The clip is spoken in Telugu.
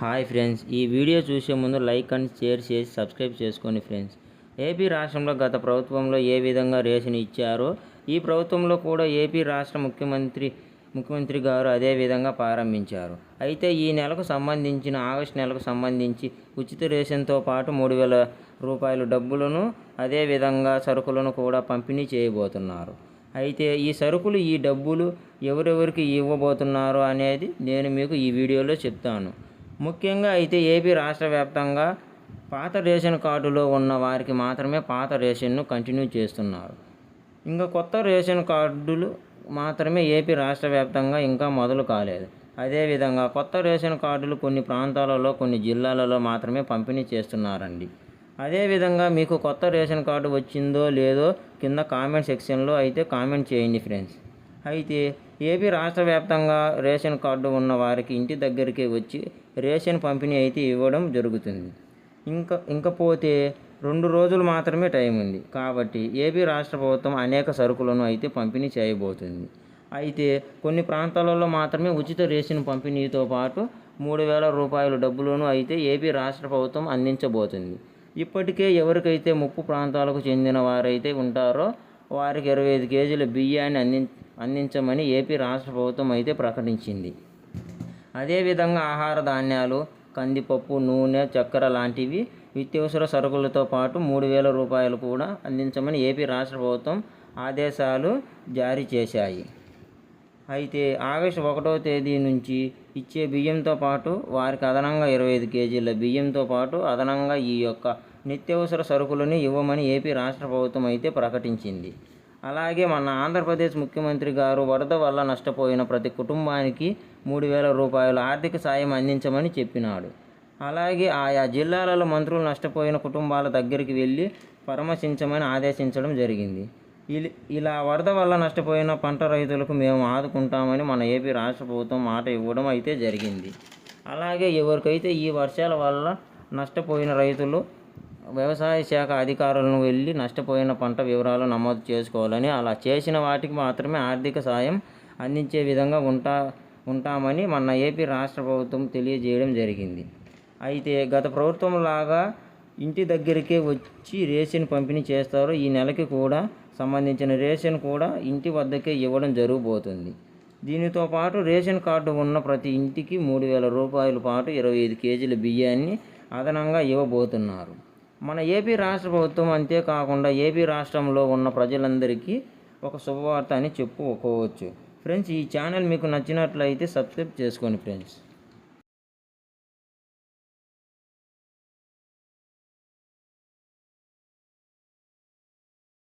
Hi friends. ఈ వీడియో చూసే ముందు లైక్ అండ్ షేర్ చేసి సబ్స్క్రైబ్ చేసుకోండి ఫ్రెండ్స్. ఏపీ రాష్ట్రంలో గత ప్రభుత్వంలో ఏ విధంగా రేషన్ ఇచ్చారో ఈ ప్రభుత్వంలో కూడా ఏపీ రాష్ట్ర ముఖ్యమంత్రి ముఖ్యమంత్రి గారు అదే విధంగా ప్రారంభించారు. అయితే ఈ నెలకు సంబంధించిన ఆగస్టు నెలకు సంబంధించి ఉచిత రేషన్తో పాటు మూడు వేల రూపాయల డబ్బులను అదే విధంగా సరుకులను కూడా పంపిణీ చేయబోతున్నారు. అయితే ఈ సరుకులు ఈ డబ్బులు ఎవరెవరికి ఇవ్వబోతున్నారు అనేది నేను మీకు ఈ వీడియోలో చెప్తాను. ముఖ్యంగా అయితే ఏపీ రాష్ట్ర వ్యాప్తంగా పాత రేషన్ కార్డులో ఉన్న వారికి మాత్రమే పాత రేషన్ను కంటిన్యూ చేస్తున్నారు. ఇంకా కొత్త రేషన్ కార్డులు మాత్రమే ఏపీ రాష్ట్ర వ్యాప్తంగా ఇంకా మొదలు కాలేదు. అదేవిధంగా కొత్త రేషన్ కార్డులు కొన్ని ప్రాంతాలలో కొన్ని జిల్లాలలో మాత్రమే పంపిణీ చేస్తున్నారండి. అదేవిధంగా మీకు కొత్త రేషన్ కార్డు వచ్చిందో లేదో కింద కామెంట్ సెక్షన్లో అయితే కామెంట్ చేయండి ఫ్రెండ్స్. అయితే ఏపీ రాష్ట్ర వ్యాప్తంగా రేషన్ కార్డు ఉన్న వారికి ఇంటి దగ్గరికి వచ్చి రేషన్ పంపిణీ అయితే ఇవ్వడం జరుగుతుంది. ఇంకా ఇంకపోతే రెండు రోజులు మాత్రమే టైం ఉంది. కాబట్టి ఏపీ రాష్ట్ర ప్రభుత్వం అనేక సరుకులను అయితే పంపిణీ చేయబోతుంది. అయితే కొన్ని ప్రాంతాలలో మాత్రమే ఉచిత రేషన్ పంపిణీతో పాటు మూడు వేల రూపాయల డబ్బులను అయితే ఏపీ రాష్ట్ర ప్రభుత్వం అందించబోతుంది. ఇప్పటికే ఎవరికైతే ముప్పు ప్రాంతాలకు చెందిన వారైతే ఉంటారో వారికి ఇరవై ఐదు కేజీల బియ్యాన్ని అంది అందించమని ఏపీ రాష్ట్ర ప్రభుత్వం అయితే ప్రకటించింది. అదేవిధంగా ఆహార ధాన్యాలు కందిపప్పు నూనె చక్కెర లాంటివి నిత్యావసర సరుకులతో పాటు మూడు వేల రూపాయలు కూడా అందించమని ఏపీ రాష్ట్ర ప్రభుత్వం ఆదేశాలు జారీ చేశాయి. అయితే ఆగస్టు ఒకటో తేదీ నుంచి ఇచ్చే బియ్యంతో పాటు వారికి అదనంగా ఇరవై ఐదు కేజీల బియ్యంతో పాటు అదనంగా ఈ యొక్క నిత్యావసర సరుకులని ఇవ్వమని ఏపీ రాష్ట్ర ప్రభుత్వం అయితే ప్రకటించింది. అలాగే మన ఆంధ్రప్రదేశ్ ముఖ్యమంత్రి గారు వరద వల్ల నష్టపోయిన ప్రతి కుటుంబానికి మూడు వేల రూపాయల ఆర్థిక సాయం అందించమని చెప్పినాడు. అలాగే ఆయా జిల్లాలలో మంత్రులు నష్టపోయిన కుటుంబాల దగ్గరికి వెళ్ళి పరామర్శించమని ఆదేశించడం జరిగింది. ఇలా వరద వల్ల నష్టపోయిన పంట రైతులకు మేము ఆదుకుంటామని మన ఏపీ రాష్ట్ర ప్రభుత్వం మాట ఇవ్వడం అయితే జరిగింది. అలాగే ఎవరికైతే ఈ వర్షాల వల్ల నష్టపోయిన రైతులు వ్యవసాయ శాఖ అధికారులను వెళ్ళి నష్టపోయిన పంట వివరాలు నమోదు చేసుకోవాలని అలా చేసిన వాటికి మాత్రమే ఆర్థిక సాయం అందించే విధంగా ఉంటా ఉంటామని మన ఏపీ రాష్ట్ర ప్రభుత్వం తెలియజేయడం జరిగింది. అయితే గత ప్రభుత్వం లాగా ఇంటి దగ్గరికే వచ్చి రేషన్ పంపిణీ చేస్తారు. ఈ నెలకి కూడా సంబంధించిన రేషన్ కూడా ఇంటి వద్దకే ఇవ్వడం జరగబోతుంది. దీనితో పాటు రేషన్ కార్డు ఉన్న ప్రతి ఇంటికి మూడు వేల రూపాయల పాటు ఇరవై ఐదు కేజీల బియ్యాన్ని అదనంగా ఇవ్వబోతున్నారు. మన ఏపీ రాష్ట్ర ప్రభుత్వం అంతేకాకుండా ఏపీ రాష్ట్రంలో ఉన్న ప్రజలందరికీ ఒక శుభవార్త అని చెప్పుకోవచ్చు. ఫ్రెండ్స్ ఈ ఛానల్ మీకు నచ్చినట్లయితే సబ్స్క్రైబ్ చేసుకోండి ఫ్రెండ్స్.